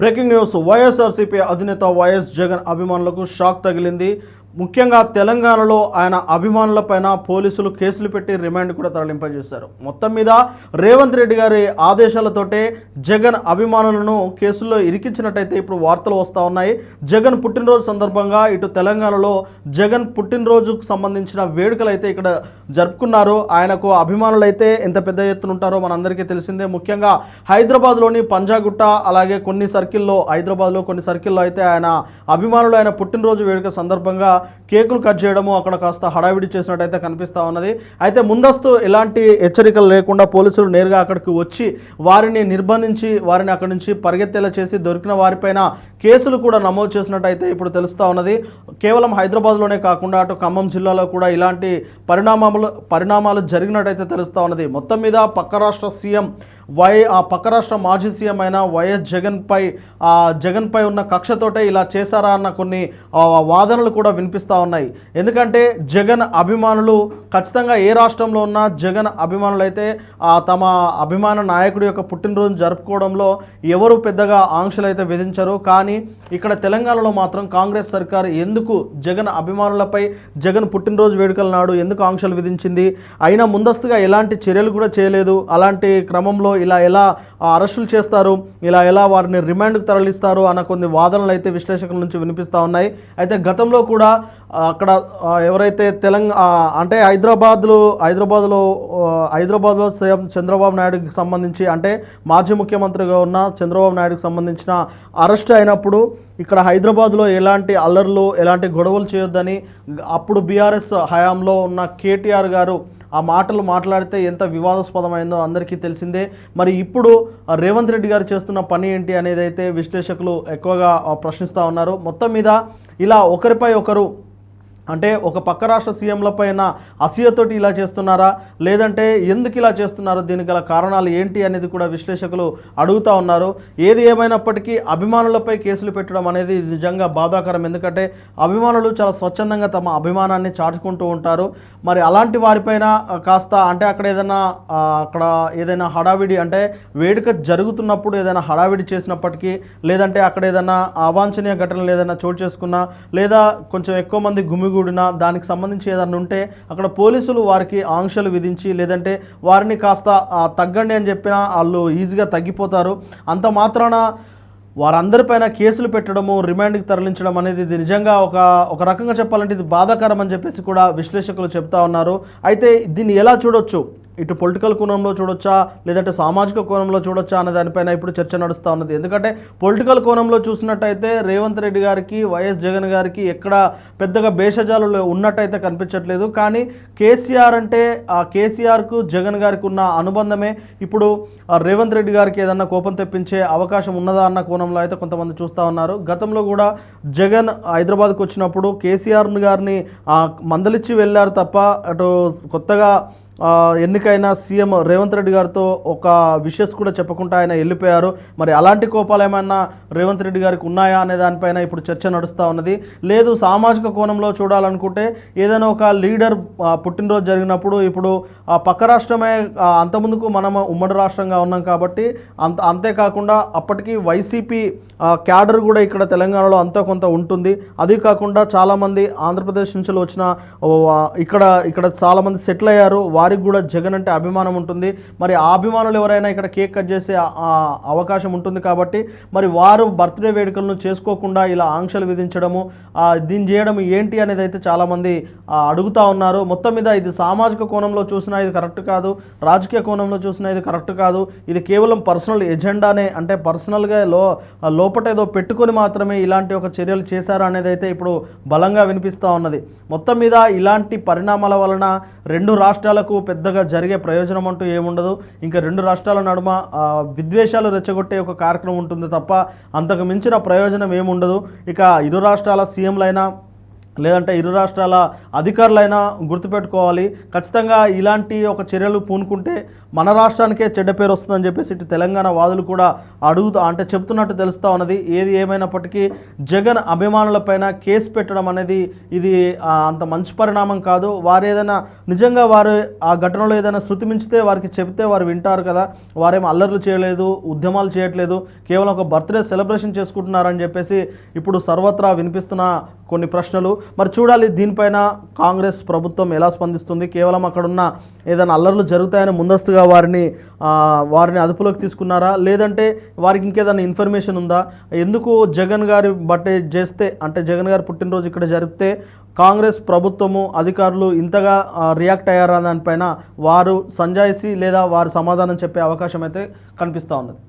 Breaking news. YSRCP అధినేత YS Jagan అభిమానులకు shock తగిలింది. ముఖ్యంగా తెలంగాణలో ఆయన అభిమానులపైన పోలీసులు కేసులు పెట్టి రిమాండ్ కూడా తరలింపజేశారు. మొత్తం మీద రేవంత్ రెడ్డి గారి ఆదేశాలతోటే జగన్ అభిమానులను కేసుల్లో ఇరికించినట్టయితే ఇప్పుడు వార్తలు వస్తూ ఉన్నాయి. జగన్ పుట్టినరోజు సందర్భంగా ఇటు తెలంగాణలో జగన్ పుట్టినరోజుకు సంబంధించిన వేడుకలు అయితే ఇక్కడ జరుపుకున్నారు. ఆయనకు అభిమానులు అయితే ఎంత పెద్ద ఎత్తున ఉంటారో మనందరికీ తెలిసిందే. ముఖ్యంగా హైదరాబాద్లోని పంజాగుట్ట అలాగే కొన్ని సర్కిల్లో హైదరాబాద్లో కొన్ని సర్కిల్లో అయితే ఆయన అభిమానులు ఆయన పుట్టినరోజు వేడుక సందర్భంగా కేకులు కట్ చేయడము అక్కడ కాస్త హడావిడి చేసినట్టయితే కనిపిస్తూ ఉన్నది. అయితే ముందస్తు ఎలాంటి హెచ్చరికలు లేకుండా పోలీసులు నేరుగా అక్కడికి వచ్చి వారిని నిర్బంధించి వారిని అక్కడి నుంచి పరిగెత్తేలా చేసి దొరికిన వారిపైన కేసులు కూడా నమోదు చేసినట్టయితే ఇప్పుడు తెలుస్తూ ఉన్నది. కేవలం హైదరాబాద్లోనే కాకుండా అటు ఖమ్మం జిల్లాలో కూడా ఇలాంటి పరిణామాలు పరిణామాలు జరిగినట్టయితే తెలుస్తూ ఉన్నది. మొత్తం మీద పక్క రాష్ట్ర సీఎం వై ఆ పక్క రాష్ట్ర మాజీ సీఎం అయిన వైఎస్ జగన్పై ఆ జగన్పై ఉన్న కక్షతోటే ఇలా చేశారా అన్న కొన్ని వాదనలు కూడా వినిపిస్తూ ఉన్నాయి. ఎందుకంటే జగన్ అభిమానులు ఖచ్చితంగా ఏ రాష్ట్రంలో ఉన్న జగన్ అభిమానులు అయితే ఆ, తమ అభిమాన నాయకుడి యొక్క పుట్టినరోజు జరుపుకోవడంలో ఎవరు పెద్దగా ఆంక్షలు అయితే విధించరు. కానీ ఇక్కడ తెలంగాణలో మాత్రం కాంగ్రెస్ సర్కార్ ఎందుకు జగన్ అభిమానులపై జగన్ పుట్టినరోజు వేడుకల నాడు ఎందుకు ఆంక్షలు విధించింది? అయినా ముందస్తుగా ఎలాంటి చర్యలు కూడా చేయలేదు. అలాంటి క్రమంలో ఇలా ఎలా అరెస్టులు చేస్తారు? ఇలా ఎలా వారిని రిమాండ్కు తరలిస్తారు? అన్న కొన్ని వాదనలు అయితే విశ్లేషకుల నుంచి వినిపిస్తూ ఉన్నాయి. అయితే గతంలో కూడా అక్కడ ఎవరైతే తెలంగాణ అంటే హైదరాబాద్లో హైదరాబాద్లో హైదరాబాద్లో సీఎం చంద్రబాబు నాయుడుకి సంబంధించి అంటే మాజీ ముఖ్యమంత్రిగా ఉన్న చంద్రబాబు నాయుడుకి సంబంధించిన అరెస్ట్ అయినప్పుడు ఇక్కడ హైదరాబాద్లో ఎలాంటి అల్లర్లు ఎలాంటి గొడవలు చేయొద్దని అప్పుడు బీఆర్ఎస్ హయాంలో ఉన్న కేటీఆర్ గారు ఆ మాటలు మాట్లాడితే ఎంత వివాదాస్పదమైందో అందరికీ తెలిసిందే. మరి ఇప్పుడు రేవంత్ రెడ్డి గారు చేస్తున్న పని ఏంటి అనేది అయితే విశ్లేషకులు ఎక్కువగా ప్రశ్నిస్తూ ఉన్నారు. మొత్తం మీద ఇలా ఒకరిపై ఒకరు అంటే ఒక పక్క రాష్ట్ర సీఎంల పైన అసూయతోటి ఇలా చేస్తున్నారా? లేదంటే ఎందుకు ఇలా చేస్తున్నారో? దీనికి గల కారణాలు ఏంటి అనేది కూడా విశ్లేషకులు అడుగుతూ ఉన్నారు. ఏది ఏమైనప్పటికీ అభిమానులపై కేసులు పెట్టడం అనేది నిజంగా బాధాకరం. ఎందుకంటే అభిమానులు చాలా స్వచ్ఛందంగా తమ అభిమానాన్ని చాటుకుంటూ ఉంటారు. మరి అలాంటి వారిపైన కాస్త అంటే అక్కడ ఏదైనా అక్కడ ఏదైనా హడావిడి అంటే వేడుక జరుగుతున్నప్పుడు ఏదైనా హడావిడి చేసినప్పటికీ లేదంటే అక్కడ ఏదైనా అవాంఛనీయ ఘటనలు ఏదైనా చోటు చేసుకున్నా లేదా కొంచెం ఎక్కువ మంది కూడిన దానికి సంబంధించి ఏదైనా ఉంటే అక్కడ పోలీసులు వారికి ఆంక్షలు విధించి లేదంటే వారిని కాస్త తగ్గండి అని చెప్పినా వాళ్ళు ఈజీగా తగ్గిపోతారు. అంత మాత్రాన వారందరిపైన కేసులు పెట్టడము రిమాండ్కి తరలించడం అనేది ఇది నిజంగా ఒక ఒక రకంగా చెప్పాలంటే ఇది బాధాకరం అని చెప్పేసి కూడా విశ్లేషకులు చెప్తా ఉన్నారు. అయితే దీన్ని ఎలా చూడొచ్చు? ఇటు పొలిటికల్ కోణంలో చూడొచ్చా? లేదంటే సామాజిక కోణంలో చూడొచ్చా అనే దానిపైన ఇప్పుడు చర్చ నడుస్తూ ఉన్నది. ఎందుకంటే పొలిటికల్ కోణంలో చూసినట్టయితే రేవంత్ రెడ్డి గారికి వైఎస్ జగన్ గారికి ఎక్కడ పెద్దగా భేషజాలు ఉన్నట్టయితే కనిపించట్లేదు. కానీ కేసీఆర్ అంటే ఆ కేసీఆర్కు జగన్ గారికి ఉన్న అనుబంధమే ఇప్పుడు ఆ రేవంత్ రెడ్డి గారికి ఏదన్నా కోపం తెప్పించే అవకాశం ఉన్నదా అన్న కోణంలో అయితే కొంతమంది చూస్తూ ఉన్నారు. గతంలో కూడా జగన్ హైదరాబాద్కు వచ్చినప్పుడు కేసీఆర్ గారిని మందలిచ్చి వెళ్ళారు తప్ప అటు కొత్తగా ఎన్నికైన సీఎం రేవంత్ రెడ్డి గారితో ఒక విషెస్ కూడా చెప్పకుండా ఆయన వెళ్ళిపోయారు. మరి అలాంటి కోపాలు ఏమైనా రేవంత్ రెడ్డి గారికి ఉన్నాయా అనే దానిపైన ఇప్పుడు చర్చ నడుస్తూ ఉన్నది. లేదు సామాజిక కోణంలో చూడాలనుకుంటే ఏదైనా ఒక లీడర్ పుట్టినరోజు జరిగినప్పుడు ఇప్పుడు ఆ పక్క రాష్ట్రమే అంతముందుకు మనం ఉమ్మడి రాష్ట్రంగా ఉన్నాం కాబట్టి అంత అంతేకాకుండా అప్పటికి వైసీపీ క్యాడర్ కూడా ఇక్కడ తెలంగాణలో అంతా కొంత ఉంటుంది. అది కాకుండా చాలామంది ఆంధ్రప్రదేశ్ నుంచి వచ్చిన ఇక్కడ ఇక్కడ చాలామంది సెటిల్ అయ్యారు. వారికి కూడా జగన్ అంటే అభిమానం ఉంటుంది. మరి ఆ అభిమానులు ఎవరైనా ఇక్కడ కేక్ కట్ చేసే అవకాశం ఉంటుంది కాబట్టి మరి వారు బర్త్డే వేడుకలను చేసుకోకుండా ఇలా ఆంక్షలు విధించడము దీన్ని చేయడం ఏంటి అనేది అయితే చాలామంది అడుగుతూ అడుగుతా ఉన్నారు. మొత్తం మీద ఇది సామాజిక కోణంలో చూసినా ఇది కరెక్ట్ కాదు. రాజకీయ కోణంలో చూసినా ఇది కరెక్ట్ కాదు. ఇది కేవలం పర్సనల్ ఎజెండానే. అంటే పర్సనల్గా లో లోపట ఏదో పెట్టుకొని మాత్రమే ఇలాంటి ఒక చర్యలు చేశారు అనేది అయితే ఇప్పుడు బలంగా వినిపిస్తూ ఉన్నది. మొత్తం మీద ఇలాంటి పరిణామాల వలన రెండు రాష్ట్రాలకు పెద్దగా జరిగే ప్రయోజనం అంటూ ఏముండదు. ఇంకా రెండు రాష్ట్రాల నడుమ విద్వేషాలు రెచ్చగొట్టే ఒక కార్యక్రమం ఉంటుంది తప్ప అంతకు మించిన ప్రయోజనం ఏముండదు. ఇక ఇరు రాష్ట్రాల సీఎంలైనా లేదంటే ఇరు రాష్ట్రాల అధికారులైనా గుర్తుపెట్టుకోవాలి. ఖచ్చితంగా ఇలాంటి ఒక చర్యలు పూనుకుంటే మన రాష్ట్రానికే చెడ్డ పేరు వస్తుందని చెప్పేసి ఇటు తెలంగాణ వాదులు కూడా అడుగుతా అంటే చెప్తున్నట్టు తెలుస్తూ ఉన్నది. ఏది ఏమైనప్పటికీ జగన్ అభిమానులపైన కేసు పెట్టడం అనేది ఇది అంత మంచి పరిణామం కాదు. వారు ఏదైనా నిజంగా వారు ఆ ఘటనలో ఏదైనా శృతి మించితే వారికి చెప్తే వారు వింటారు కదా. వారేం అల్లర్లు చేయలేదు ఉద్యమాలు చేయట్లేదు. కేవలం ఒక బర్త్డే సెలబ్రేషన్ చేసుకుంటున్నారని చెప్పేసి ఇప్పుడు సర్వత్రా వినిపిస్తున్న కొన్ని ప్రశ్నలు. మరి చూడాలి దీనిపైన కాంగ్రెస్ ప్రభుత్వం ఎలా స్పందిస్తుంది? కేవలం అక్కడున్న ఏదైనా అల్లర్లు జరుగుతాయని ముందస్తుగా వారిని వారిని అదుపులోకి తీసుకున్నారా? లేదంటే వారికి ఇంకేదైనా ఇన్ఫర్మేషన్ ఉందా? ఎందుకు జగన్ గారి బట్టే చేస్తే అంటే జగన్ గారి పుట్టినరోజు ఇక్కడ జరిపితే కాంగ్రెస్ ప్రభుత్వము అధికారులు ఇంతగా రియాక్ట్ అయ్యారా? దానిపైన వారు సంజాయిసి లేదా వారు సమాధానం చెప్పే అవకాశం అయితే కనిపిస్తూ ఉన్నది.